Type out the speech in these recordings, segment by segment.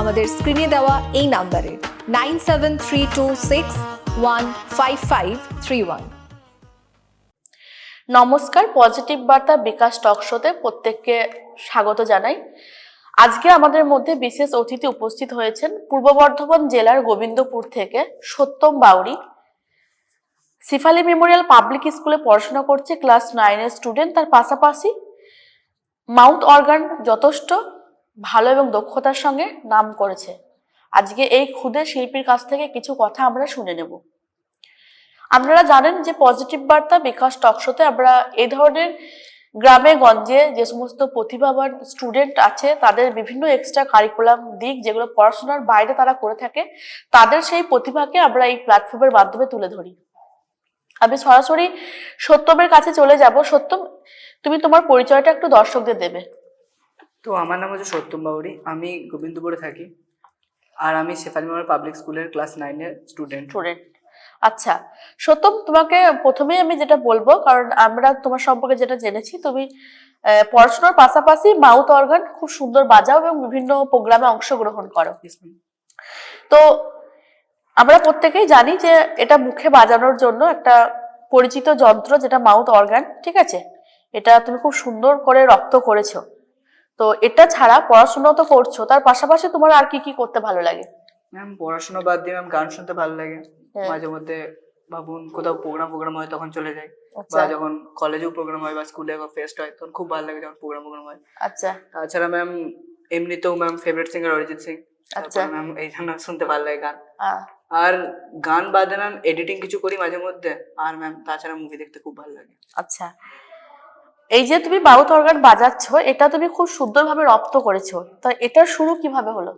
আমাদের স্ক্রিনে দেওয়া এই নাম্বারে nine seven three two six one five five three one নমস্কার পজিটিভ বার্তা বিকাশ টক শোতে প্রত্যেককে স্বাগত জানাই। আজকে আমাদের মধ্যে বিশেষ অতিথি উপস্থিত হয়েছেন পূর্ব বর্ধমান জেলার গোবিন্দপুর থেকে সত্যম বাউরি। সিফালি মেমোরিয়াল পাবলিক স্কুলে পড়াশোনা করছে, ক্লাস নাইনের স্টুডেন্ট তার পাশাপাশি মাউথ অর্গান যথেষ্ট। ভালো এবং দক্ষতার সঙ্গে নাম করেছে। আজকে এই ক্ষুদে শিল্পীর কাছ থেকে কিছু কথা আমরা শুনে নেব। আপনারা জানেন যে পজিটিভ বার্তা বিকাশ টকশোতে আমরা এই ধরনের গ্রামে, গঞ্জে যে সমস্ত প্রতিভাবান স্টুডেন্ট আছে, তাদের বিভিন্ন এক্সট্রা কারিকুলাম দিক যেগুলো পড়াশোনার বাইরে তারা করে থাকে, তাদের সেই প্রতিভাকে আমরা এই প্ল্যাটফর্মের মাধ্যমে তুলে ধরি। আমি সরাসরি সত্যমের কাছে চলে যাব। সত্যম, তুমি তোমার পরিচয়টা একটু দর্শকদের দেবে। তো আমার নাম হচ্ছে সত্যম বাউরি আমি গোবিন্দপুরে থাকি। আর আমি শেফালি মেমোরিয়াল পাবলিক স্কুলের ক্লাস নাইনের স্টুডেন্ট স্টুডেন্ট আচ্ছা সত্যম তোমাকে প্রথমেই আমি যেটা বলব কারণ আমরা তোমার সম্পর্কে যেটা জেনেছি তুমি পড়াশোনার পাশাপাশি মাউথ অর্গান খুব সুন্দর বাজাও এবং বিভিন্ন প্রোগ্রামে অংশগ্রহণ করো। তো আমরা প্রত্যেকেই জানি যে এটা মুখে বাজানোর জন্য একটা পরিচিত যন্ত্র যেটা মাউথ অর্গান ঠিক আছে? এটা তুমি খুব সুন্দর করে রপ্ত করেছ। তো এটা ছাড়া পড়াশোনা তো করছ তার পাশাপাশি তোমার আর কি কি করতে ভালো লাগে? ম্যাম পড়াশোনা বাদ দিয়ে ম্যাম গান শুনতে ভালো লাগে। হ্যাঁ। মাঝে মধ্যে ভাবুন কোথাও প্রোগ্রাম প্রোগ্রাম হয় তখন চলে যাই। আচ্ছা। বা যখন কলেজেও প্রোগ্রাম হয় বা স্কুলে ফেস্ট হয় তখন খুব ভালো লাগে যখন প্রোগ্রাম প্রোগ্রাম হয়। আচ্ছা। তাছাড়া ম্যাম এমনিতেও ma'am favourite singer Arijit Singh. আচ্ছা। ম্যাম এই জন্য শুনতে ভালো লাগে গান। আর গান বাদে ম্যাম এডিটিং কিছু করি মাঝে মধ্যে। আর ম্যাম তাছাড়া মুভি দেখতে খুব ভালো লাগে। আচ্ছা। এই যে তুমি মাউথ অর্গান বাজাচ্ছ এটা তুমি খুব সুন্দরভাবে রপ্ত করেছ। তা এটার শুরু কীভাবে হলো?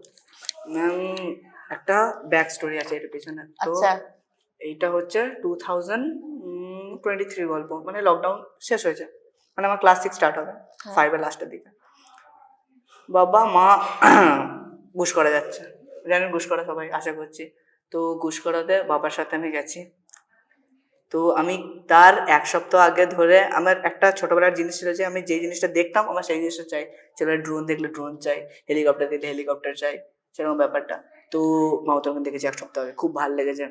ম্যাম একটা ব্যাক স্টোরি আছে এর পিছনে। তো আচ্ছা। এইটা হচ্ছে টু থাউজেন্ড টোয়েন্টি থ্রি গল্প। মানে লকডাউন শেষ হয়েছে। মানে আমার ক্লাস সিক্স স্টার্ট হবে। ফাইভের লাস্টের দিকে। বাবা মা ঘুষ করা যাচ্ছে। জানেন ঘুষ করা সবাই আশা করছি। তো ঘুষ করাতে বাবার সাথে আমি গেছি। তো আমি তার এক সপ্তাহ আগে ধরে আমার একটা ছোটবেলার জিনিস ছিল যে আমি যেই জিনিসটা দেখতাম, আমার সেই জিনিসটা চাই। ছেলেরা ড্রোন দেখলে ড্রোন চাই হেলিকপ্টার দেখলে হেলিকপ্টার চাই সেরকম ব্যাপারটা। তো মাউথরকে দেখেছি এক সপ্তাহ আগে, খুব ভালো লেগেছে।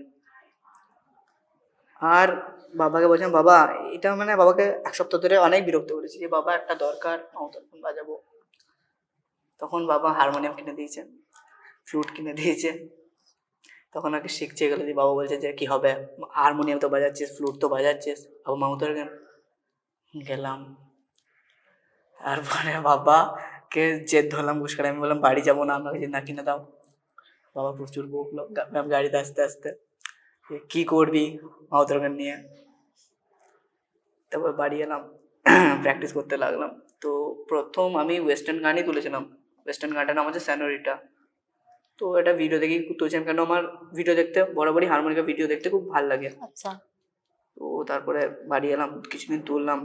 আর বাবাকে বলছিলাম, বাবা, এটা মানে বাবাকে এক সপ্তাহ ধরে অনেক বিরক্ত করেছি যে, বাবা, একটা দরকার মাউথরফোন বাজাবো। তখন বাবা হারমোনিয়াম কিনে দিয়েছে ফ্লুট কিনে দিয়েছে। তখন ওকে শিখছে এগুলো দিয়ে বাবা বলছে যে কি হবে? হারমোনিয়াম তো বাজাচ্ছিস ফ্লুট তো বাজাচ্ছিস। বাবা মাউথ অর্গান গেলাম। তারপরে বাবাকে জেদ ধরলাম ঘুষ আমি বললাম, বাড়ি যাব না, আমাকে যে না কিনে দাও। বাবা প্রচুর বকলো ম্যাম গাড়িতে আসতে আসতে। যে কি করবি মাউথ অর্গান নিয়ে। তারপর বাড়ি এলাম প্র্যাকটিস করতে লাগলাম। তো প্রথম আমি ওয়েস্টার্ন গানই তুলেছিলাম। ওয়েস্টার্ন গানটার নাম হচ্ছে স্যানোরিটা তো এটা ভিডিও দেখেই তুলেছিলাম কেন আমার ভিডিও দেখতে বরাবরই হারমোনিকা ভিডিও দেখতে খুব ভালো লাগে। আচ্ছা। তো তারপরে বাড়ি এলাম কিছুদিন তুললাম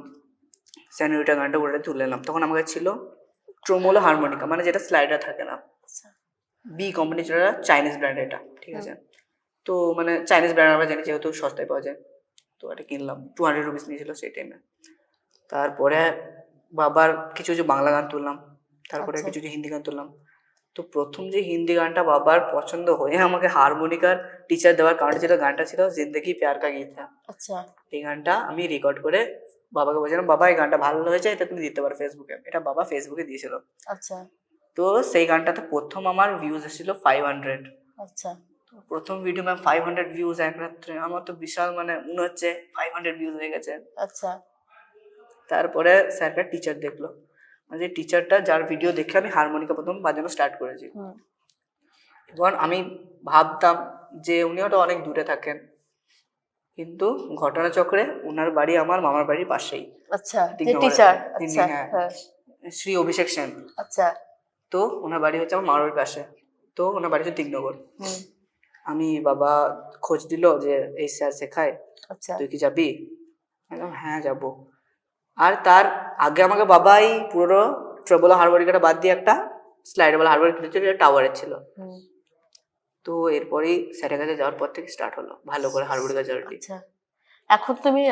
স্যানোরিটা গানটা ওটা তুলে এলাম তখন আমার কাছে ছিল ট্রোমোলো হারমোনিকা মানে যেটা স্লাইডার থাকে না। বি কোম্পানি যেটা চাইনিজ ব্র্যান্ড এটা ঠিক আছে? তো মানে চাইনিজ ব্র্যান্ড আমরা জানি যেহেতু সস্তায় পাওয়া যায়। তো এটা কিনলাম টু হান্ড্রেড রুপিস নিয়েছিল সেই টাইমে তারপরে বাবার কিছু কিছু বাংলা গান তুললাম তারপরে আচ্ছা। কিছু কিছু হিন্দি গান তুললাম। তো প্রথম যে হিন্দি গানটা বাবার পছন্দ হয়ে আমাকে হারমোনিকার টিচার দেওয়ার কারণ ছিল গানটা ছিল জিন্দগি প্যার কা গীত। আচ্ছা। এই গানটা আমি রেকর্ড করে বাবাকে বলছিলাম বাবা এই গানটা ভালো হয়েছে এটা তুমি দিতে পারো ফেসবুকে এটা বাবা ফেসবুকে দিয়েছিল। আচ্ছা। তো সেই গানটাতে প্রথম আমার ভিউজ এসেছিল ফাইভ হান্ড্রেড আচ্ছা। প্রথম video ma'am five hundred views এক রাত্রে। আমার তো বিশাল মানে মনে হচ্ছে ফাইভ হান্ড্রেড ভিউজ হয়ে গেছে। আচ্ছা। তারপরে স্যারটা টিচার দেখল। মানে যে টিচারটা যার ভিডিও দেখে আমি হারমোনিকা প্রথম বাজানো স্টার্ট করেছি। এবার আমি ভাবতাম যে উনি হয়তো অনেক দূরে থাকেন কিন্তু ঘটনাচক্রে ওনার বাড়ি আমার মামার বাড়ির পাশেই। আচ্ছা টিচার আচ্ছা হ্যাঁ। হ্যাঁ। শ্রী অভিষেক সেন। আচ্ছা। তো ওনার বাড়ি হচ্ছে আমার মামার বাড়ির পাশে। তো ওনার বাড়ি হচ্ছে দিগনগর আমি বাবা খোঁজ দিল যে এই স্যার শেখায় আচ্ছা। তুই কি যাবি? হ্যাঁ যাব। আর তার আগে আমাকে বাবাই পুরো ট্রেবল হারবারিকাটা বাদ দিয়ে একটা স্লাইডেবল হারবারিকা ছিল যেটা টাওয়ারের ছিল। তো এরপরেই স্যারের কাছে যাওয়ার পর থেকে স্টার্ট হলো ভালো করে হারবারিকা জার্নি আচ্ছা। এখন তুমি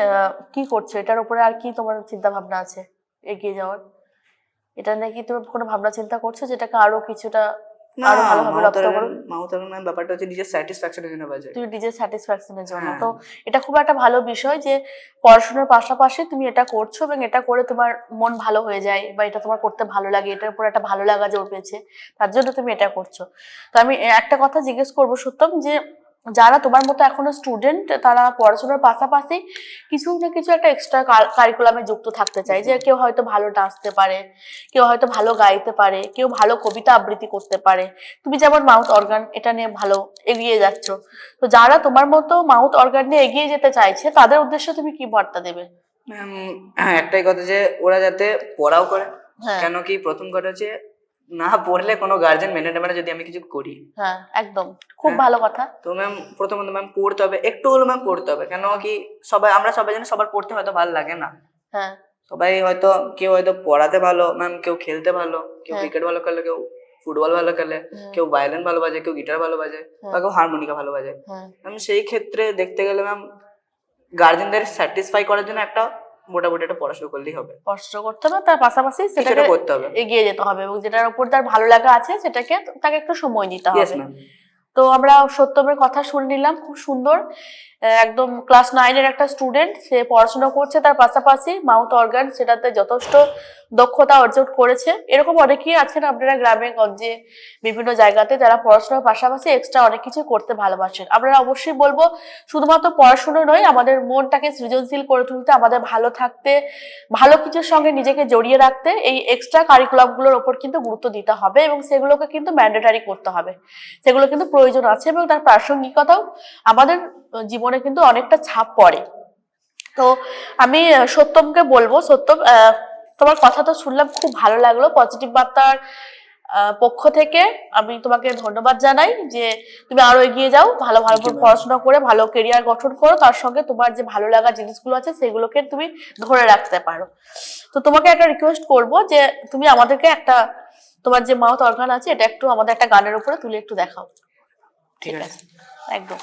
কি করছ? এটার উপরে আর কি তোমার চিন্তা ভাবনা আছে এগিয়ে যাওয়ার? এটা নাকি তুমি কোনো ভাবনা চিন্তা করছ? যেটাকে আরও কিছুটা আরও ভালোভাবে রপ্ত করো মাউথ মাউথ ম্যাম ব্যাপারটা হচ্ছে নিজের স্যাটিসফ্যাকশনের জন্য বাজে। তুমি নিজের স্যাটিসফ্যাকশনের জন্য। হ্যাঁ। তো এটা খুব একটা ভালো বিষয় যে পড়াশোনার পাশাপাশি তুমি এটা করছ এবং এটা করে তোমার মন ভালো হয়ে যায় বা এটা তোমার করতে ভালো লাগে এটার উপর একটা ভালো লাগা জন্মেছে তার জন্য তুমি এটা করছ। তো আমি একটা কথা জিজ্ঞেস করব সত্যম যে যারা তোমার মতো এখনও স্টুডেন্ট তারা পড়াশোনার পাশাপাশি কিছু না কিছু একটা এক্সট্রা কারিকুলামে যুক্ত থাকতে চায়। যে কেউ হয়তো ভালো নাচতে পারে কেউ হয়তো ভালো গাইতে পারে কেউ ভালো কবিতা আবৃত্তি করতে পারে। তুমি যেমন মাউথ অর্গান এটা নিয়ে ভালো এগিয়ে যাচ্ছ। তো যারা তোমার মতো মাউথ অর্গান নিয়ে এগিয়ে যেতে চাইছে তাদের উদ্দেশ্যে তুমি কি বার্তা দেবে? ম্যাম একটাই কথা যে ওরা যাতে পড়াও করে। হ্যাঁ। কেন কি প্রথম কথা হচ্ছে না পড়লে কোনো গার্জেন মেনে নেবে না যদি আমি কিছু করি। হ্যাঁ একদম। খুব হ্যাঁ। ভালো কথা। তো ম্যাম প্রথমত ম্যাম পড়তে হবে। একটু হলো ম্যাম পড়তে হবে। কেন কি সবাই আমরা সবাই জানি সবার পড়তে হয়তো ভালো লাগে না। হ্যাঁ। সবাই হয়তো কেউ হয়তো পড়াতে ভালো ম্যাম কেউ খেলতে ভালো কেউ হ্যাঁ। ক্রিকেট ভালো খেলে কেউ ফুটবল ভালো খেলে হ্যাঁ, কেউ ভায়োলিন ভালো বাজে কেউ গিটার ভালো বাজে বা হ্যাঁ, কেউ হারমোনিকা ভালো বাজে। হ্যাঁ, ম্যাম সেই ক্ষেত্রে দেখতে গেলে ম্যাম গার্জেনদের স্যাটিসফাই করার জন্য একটা মোটামুটি একটা পড়াশোনা করলেই হবে। পড়াশোনা করতে হবে তার পাশাপাশি সেটা করতে হবে। এগিয়ে যেতে হবে এবং যেটার উপর তার ভালো লাগা আছে সেটাকে তাকে একটু সময় দিতে হবে। তো আমরা সত্যমের কথা শুনে নিলাম, খুব সুন্দর। একদম ক্লাস নাইনের একটা স্টুডেন্ট সে পড়াশোনা করছে, তার পাশাপাশি মাউথ অর্গান সেটাতে যথেষ্ট দক্ষতা অর্জন করেছে। এরকম অনেকেই আছেন আপনারা গ্রামে, গঞ্জে, বিভিন্ন জায়গাতে যারা পড়াশোনার পাশাপাশি এক্সট্রা অনেক কিছু করতে ভালোবাসেন। আপনারা অবশ্যই বলব, শুধুমাত্র পড়াশোনা নয়, আমাদের মনটাকে সৃজনশীল করে তুলতে, আমাদের ভালো থাকতে, ভালো কিছুর সঙ্গে নিজেকে জড়িয়ে রাখতে এই এক্সট্রা কারিকুলামগুলোর ওপর কিন্তু গুরুত্ব দিতে হবে এবং সেগুলোকে কিন্তু ম্যান্ডেটারি করতে হবে। সেগুলো কিন্তু প্রয়োজন আছে এবং তার প্রাসঙ্গিকতাও আমাদের জীবনে কিন্তু অনেকটা ছাপ পড়ে। তো আমি সত্যমকে বলব সত্যম তোমার কথা তো শুনলাম খুব ভালো লাগল। পজিটিভ বার্তার পক্ষ থেকে আমি তোমাকে ধন্যবাদ জানাই যে তুমি আরও এগিয়ে যাও ভালো ভালো পড়াশোনা করে ভালো কেরিয়ার গঠন করো। তার সঙ্গে তোমার যে ভালো লাগা জিনিসগুলো আছে সেগুলোকে তুমি ধরে রাখতে পারো। তো তোমাকে একটা রিকোয়েস্ট করব যে তুমি আমাদেরকে একটা তোমার যে মাউথ অর্গান আছে এটা একটু আমাদের একটা গানের উপরে তুলে একটু দেখাও। ঠিক আছে। একদম।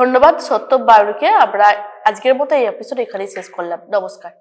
ধন্যবাদ সত্য বায়ুকে আমরা আজকের মতো এই এপিসোড এখানেই শেষ করলাম। নমস্কার।